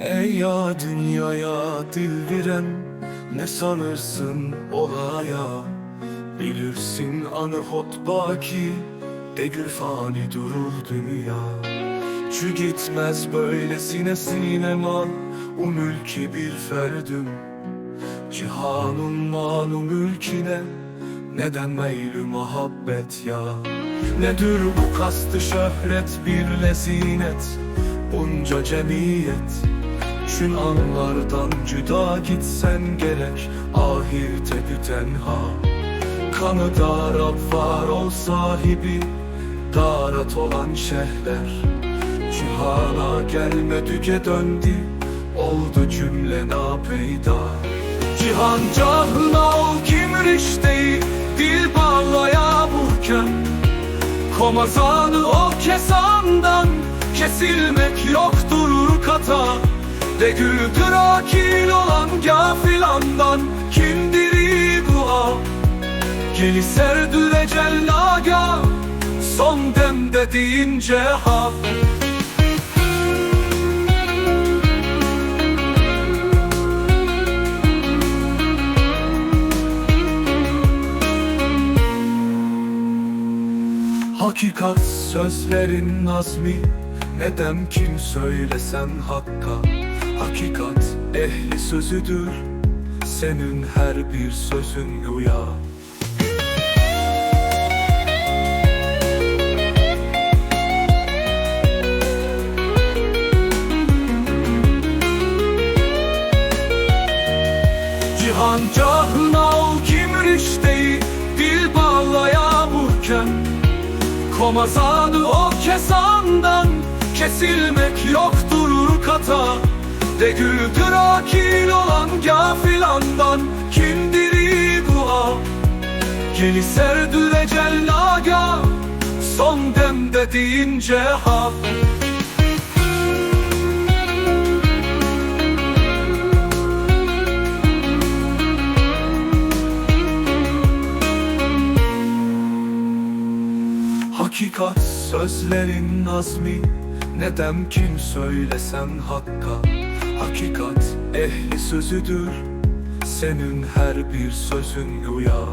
Ey ya dünyaya dil veren Ne sanırsın olaya? Bilirsin anı hot baki Degül fani durur dünya. Çü gitmez böylesine sineman O mülki bir ferdüm Cihanın manu mülkine Neden meylü muhabbet ya? Nedir bu kastı şöhret bir lezinet? Bunca cemiyet Çün anlardan cüda gitsen gerek? Ahirte tenha Kanı darab var ol sahibi Darat olan şehler. Cihana gelme düge döndü Oldu cümle napeyda Cihan cahına ol kim rişteyi Dil bağlaya muhkem Komazanı o kesandan Kesilmek yoktur kata. De güldür akil olan gafilandan Kimdir dua? Geli serdüre cellaga Son demde deyince ha Hakikat sözlerin nazmi. Neden kim söylesen hakka? Hakikat ehli sözüdür. Senin her bir sözün rüya Cihan cahına Komazanı o kesandan. Kesilmek yoktur kata De güldür akil olan gafilandan. Kimdir dua? Geli serdüre cellaga Son demde deyince ha Hakikat sözlerin nazmi Neden kim söylesen hakka. Hakikat ehli sözüdür. Senin her bir sözün rüya